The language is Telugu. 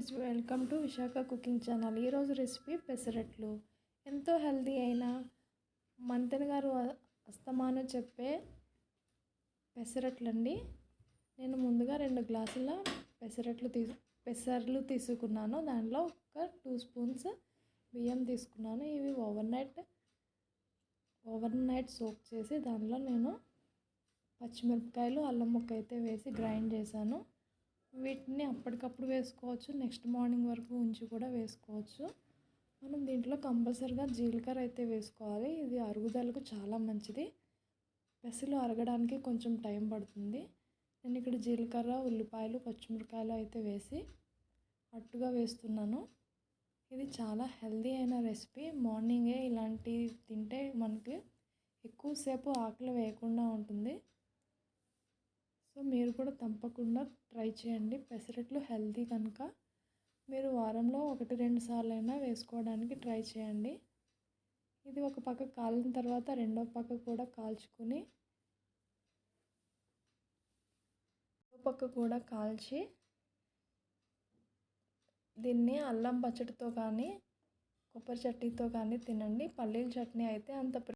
Friends welcome to Visakha cooking channel. ఈరోజు రెసిపీ పెసరట్లు. ఎంతో హెల్దీ అయిన మంతెన గారు అస్తమాను చెప్పే పెసరట్లండి. నేను ముందుగా రెండు గ్లాసుల పెసరట్లు తీ పెసర్లు తీసుకున్నాను. దాంట్లో ఒక టూ స్పూన్స్ బియ్యం తీసుకున్నాను. ఇవి overnight overnight soak చేసి దానిలో నేను పచ్చిమిరపకాయలు అల్లం ముక్క అయితే వేసి గ్రైండ్ చేశాను. వీటిని అప్పటికప్పుడు వేసుకోవచ్చు. నెక్స్ట్ మార్నింగ్ వరకు ఉంచి కూడా వేసుకోవచ్చు. మనం దీంట్లో కంపల్సరిగా జీలకర్ర అయితే వేసుకోవాలి. ఇది అరుగుదలకు చాలా మంచిది. పెసలు అరగడానికి కొంచెం టైం పడుతుంది. నేను ఇక్కడ జీలకర్ర ఉల్లిపాయలు పచ్చిమిరకాయలు అయితే వేసి అట్టుగా వేస్తున్నాను. ఇది చాలా హెల్దీ అయిన రెసిపీ. మార్నింగే ఇలాంటివి తింటే మనకి ఎక్కువసేపు ఆకలి వేయకుండా మీరు కూడా తప్పకుండా ట్రై చేయండి. పెసరట్లు హెల్తీ కనుక. మీరు వారంలో ఒకటి రెండు సార్లు అయినా వేసుకోవడానికి ట్రై చేయండి. ఇది ఒక పక్క కాలిన తర్వాత రెండో పక్క కూడా కాల్చుకొని పక్క కూడా కాల్చి దీన్ని అల్లం పచ్చడితో కానీ కొబ్బరి చట్నీతో కానీ తినండి. పల్లీల చట్నీ అయితే అంత